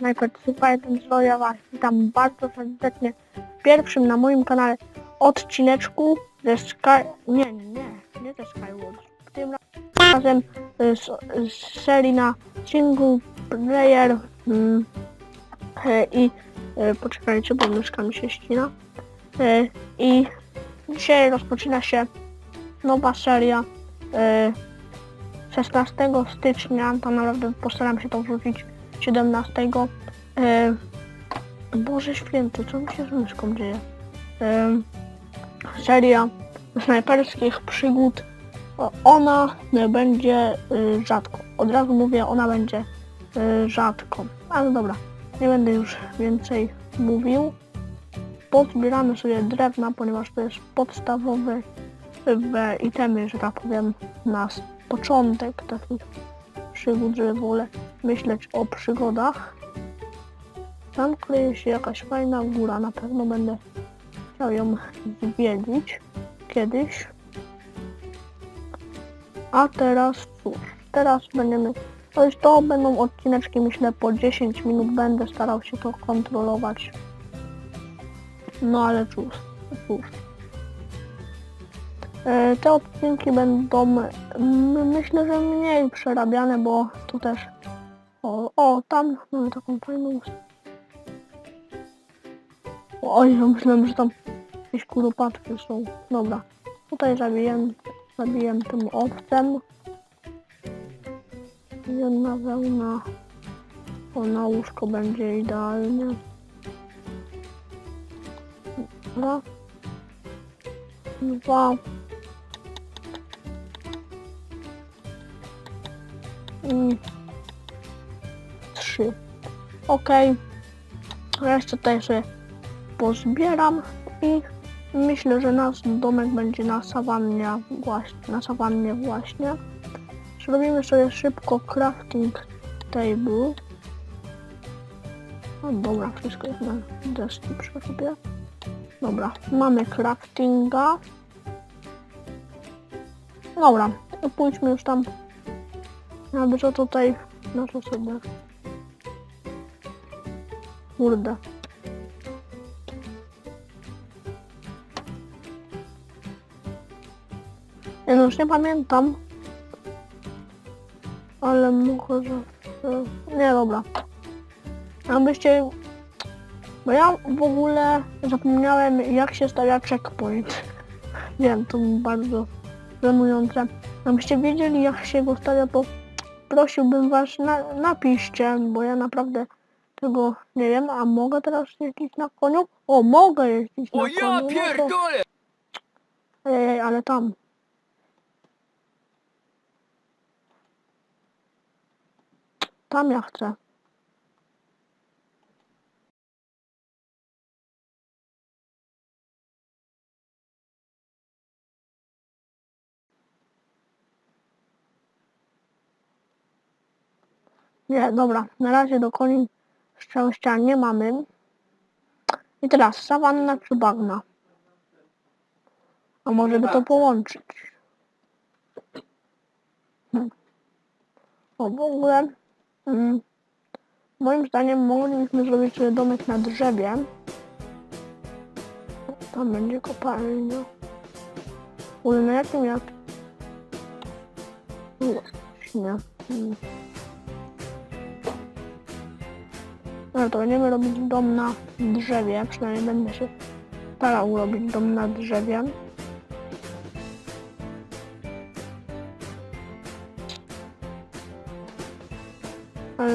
Najpierw Super ja Was witam bardzo serdecznie w pierwszym na moim kanale odcineczku ze Sky... Nie, nie, nie ze Skywars. Tym razem z, z serii na single player mm, e, i e, poczekajcie, bo myszka mi się ścina. E, I dzisiaj rozpoczyna się nowa seria e, 16 stycznia, tam naprawdę postaram się to wrzucić 17. E, Boże święty, co mi się z myszką dzieje? E, seria snajperskich przygód. Ona e, będzie e, rzadko. Od razu mówię, ona będzie e, rzadko. Ale dobra, nie będę już więcej mówił. Pozbieramy sobie drewna, ponieważ to jest podstawowe e, itemy, że tak powiem, na początek takich przygód, żeby w ogóle myśleć o przygodach. Tam kryje się jakaś fajna góra, na pewno będę chciał ją zwiedzić kiedyś. A teraz cóż, teraz będziemy, to jest to będą odcineczki myślę po 10 minut, będę starał się to kontrolować. No ale cóż, cóż. E, Te odcinki będą myślę, że mniej przerabiane, bo tu też o, o tam mamy taką fajną Oj, ja myślałem, że tam jakieś kuropatki są. Dobra, tutaj zabiję, zabiję tym owcem. Jedna wełna. O, na łóżko będzie idealnie. Raz. Dwa. I trzy. Okej. Resztę tutaj sobie pozbieram i myślę, że nasz domek będzie na sawannie właśnie, na sawannie właśnie. Zrobimy sobie szybko crafting table. No dobra, wszystko jest na deski przy sobie. Dobra, mamy craftinga. Dobra, pójdźmy już tam. Aby co tutaj, no to sobie. Kurde. Ja już nie pamiętam. Ale może... Nie, dobra. Abyście... Bo ja w ogóle zapomniałem jak się stawia checkpoint. Wiem, to bardzo żenujące. Abyście wiedzieli jak się go stawia, to prosiłbym was na, napiszcie, bo ja naprawdę tego nie wiem. A mogę teraz jeździć na koniu? O, mogę jeździć na O koniu. ja no to- pierdolę! Ej, ale tam. Tam ja chcę. Nie, dobra. Na razie do koni szczęścia nie mamy. I teraz sawanna czy bagna? A może by to połączyć? Hmm. O, w ogóle, mm, moim zdaniem moglibyśmy zrobić sobie domek na drzewie. Tam będzie kopalnia. Ogóle na jakim jak... Nie. Mm. No to będziemy robić dom na drzewie, przynajmniej będę się starał robić dom na drzewie.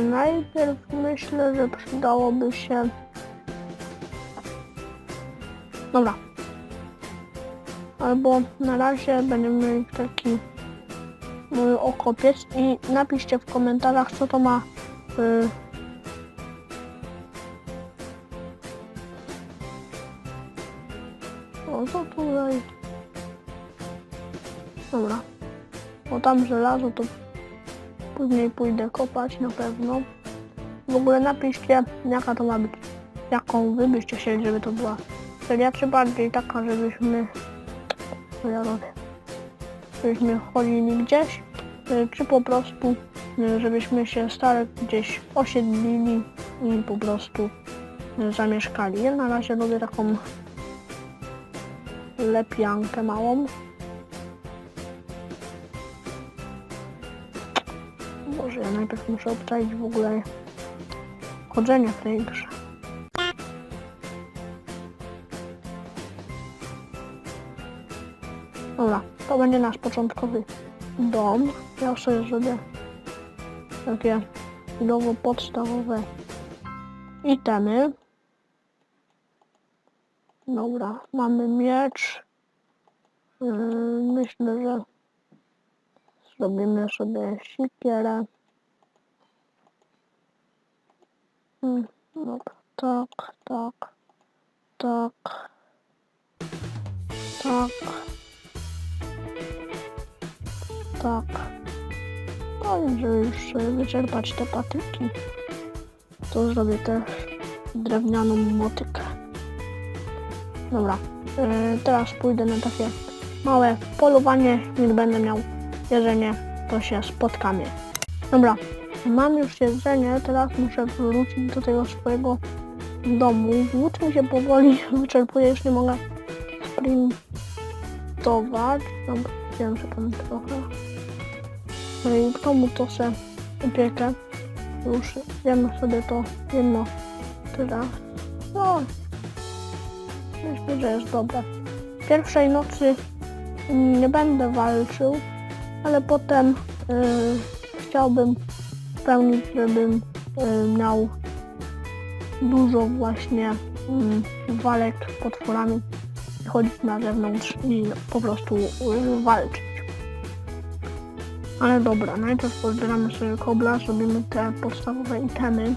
Najpierw myślę, że przydałoby się... Dobra. Albo na razie będziemy mieli taki mój okopiec i napiszcie w komentarzach co to ma y... O, co tutaj? Dobra. O tam żelazo to Później pójdę kopać na pewno. W ogóle napiszcie jaka to ma być jaką wy byście chcieli, żeby to była seria, czy bardziej taka, żebyśmy... Co ja robię? Żebyśmy chodzili gdzieś, y, czy po prostu, y, żebyśmy się stale gdzieś osiedlili i po prostu y, zamieszkali. Ja na razie robię taką lepiankę małą. Boże, ja najpierw muszę obczaić w ogóle chodzenie w tej grze. Dobra, to będzie nasz początkowy dom. Ja sobie zrobię takie chwilowo podstawowe itemy. Dobra, mamy miecz. Yy, Myślę, że zrobimy sobie sikierę. Mm, tak, tak, tak, tak, tak. No i żeby już wyczerpać te patyki, to zrobię też drewnianą motykę. Dobra, yy, teraz pójdę na takie małe polowanie, gdy będę miał jedzenie, to się spotkamy. Dobra, mam już jedzenie, teraz muszę wrócić do tego swojego domu. Wód mi się powoli wyczerpuje, już nie mogę sprintować. Dobra, wiem, że tam trochę. No i w domu to se upiekę. Już jemy sobie to jedno teraz. No, myślę, że jest dobre. Pierwszej nocy nie będę walczył, ale potem y, chciałbym spełnić, żebym y, miał dużo właśnie y, walek z potworami chodzić na zewnątrz i po prostu y, walczyć. Ale dobra, najpierw pozbieramy sobie kobla, zrobimy te podstawowe itemy.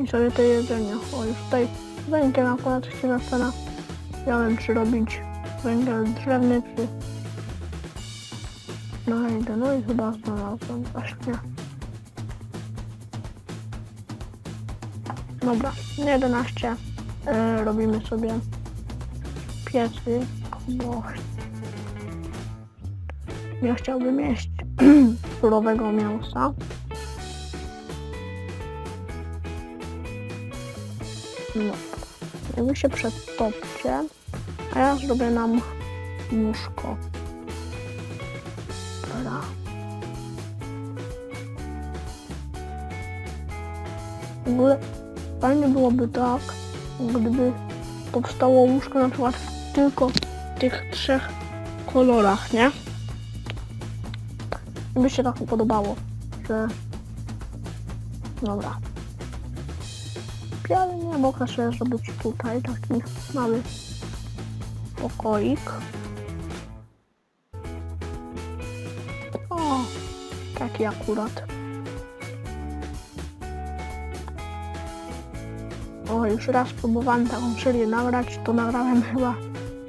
I sobie to jedzenie. O, już tutaj węgiel akurat się zastanawia. Miałem czy robić węgiel drzewny, czy znajdę. No i chyba znalazłem właśnie. Dobra, 11 e, robimy sobie piecy, bo ja chciałbym jeść surowego mięsa. No, i wy się przetopcie, a ja zrobię nam łóżko. Ogóle fajnie byłoby tak, gdyby powstało łóżko na przykład tylko w tych trzech kolorach, nie? I by się tak podobało, że... Dobra. Sypialnię mogę sobie zrobić tutaj taki mały pokoik. O, taki akurat. O, już raz próbowałem taką serię nagrać, to nagrałem chyba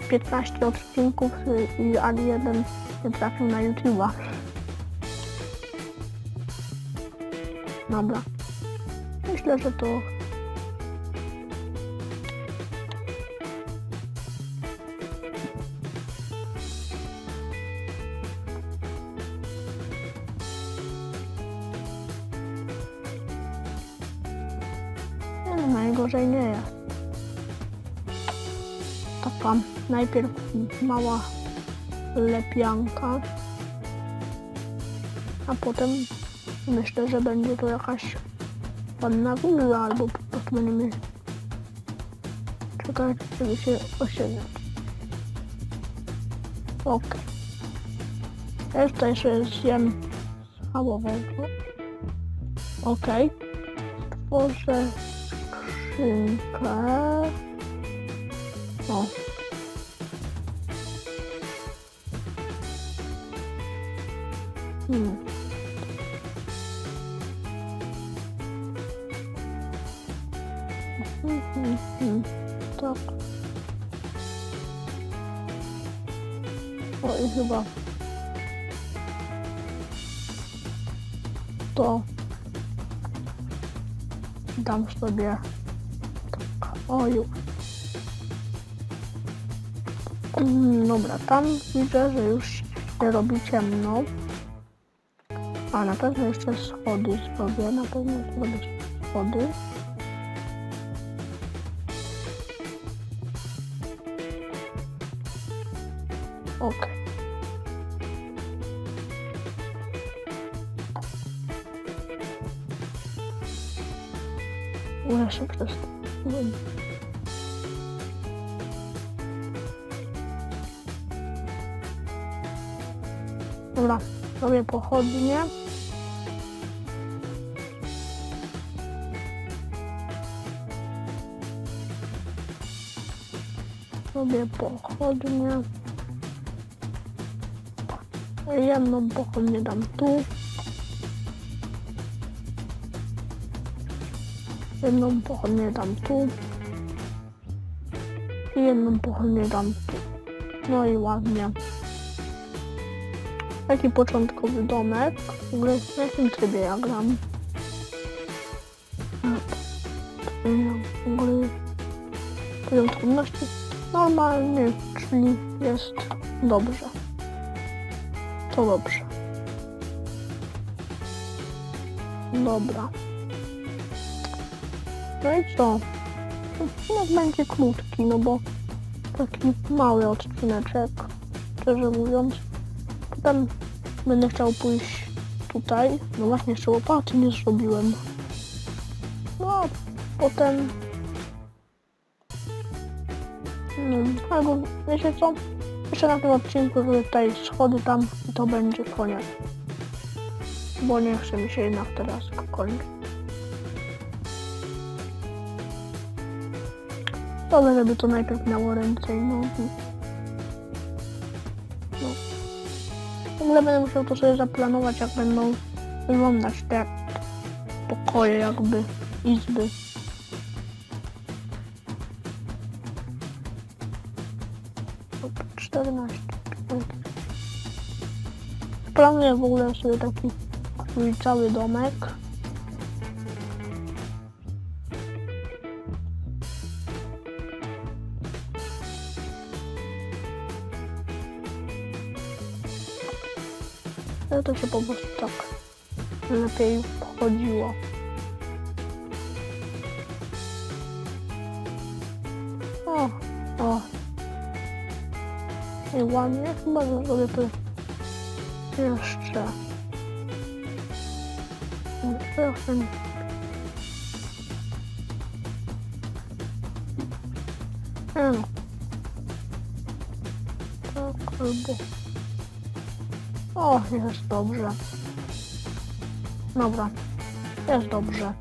15 odcinków y, i ani jeden nie trafił na YouTube'a. Dobra. Myślę, że to najgorzej nie jest. Taka najpierw mała lepianka, a potem myślę, że będzie to jakaś ładna willa, albo po prostu będziemy czekać, żeby się. Ja już tutaj sobie zjem schabowego. Okej. Stworzę skrzynkę. O. Hmm. Hmm, hmm, hmm. Tak. O i chyba to dam sobie o już. Mm, Dobra, tam widzę, że już się robi ciemno. A na pewno jeszcze schody zrobię, na pewno zrobię schody. Okej. Muszę przez... Dobra, pochodnie. Robię pochodnie. Jedną pochodnię dam tu. Jedną pochodnię dam tu. I jedną pochodnię dam tu. No i ładnie. Taki początkowy domek. W ogóle w jakim trybie ja gram? W ogóle poziom trudności normalny, czyli jest dobrze. To dobrze. Dobra. No i co? Odcinek będzie krótki, no bo taki mały odcineczek, szczerze mówiąc. Potem będę chciał pójść tutaj. No właśnie, jeszcze łopaty nie zrobiłem. No, a potem... No, albo wiecie co? Jeszcze na tym odcinku zrobię tutaj schody tam i to będzie koniec. Bo nie chce mi się jednak teraz kończyć. Dobrze, żeby to najpierw miało ręce i nogi. Ogóle będę musiał to sobie zaplanować, jak będą wyglądać te pokoje, jakby izby. Dobra, 14. 15. Planuję w ogóle sobie taki cały domek. To się po prostu tak lepiej wchodziło. O, o. I ładnie chyba zrobię to jeszcze. Trochę. No. Tak albo... O, jest dobrze. Dobra, jest dobrze.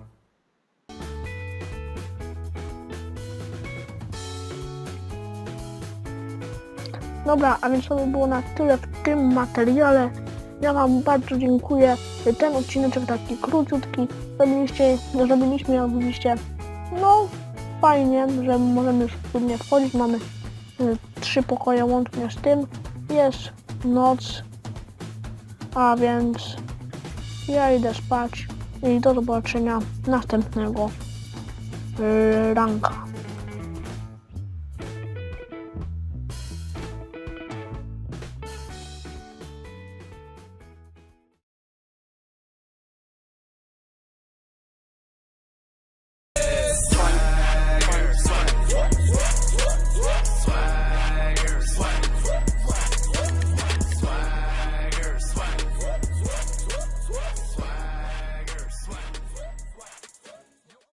Dobra, a więc to by było na tyle w tym materiale. Ja Wam bardzo dziękuję. Ten odcineczek taki króciutki. Zrobiliście, zrobiliśmy widzicie, no fajnie, że możemy już wspólnie wchodzić. Mamy y, trzy pokoje łącznie z tym. Jest noc, a więc ja idę spać i do zobaczenia następnego y, ranka.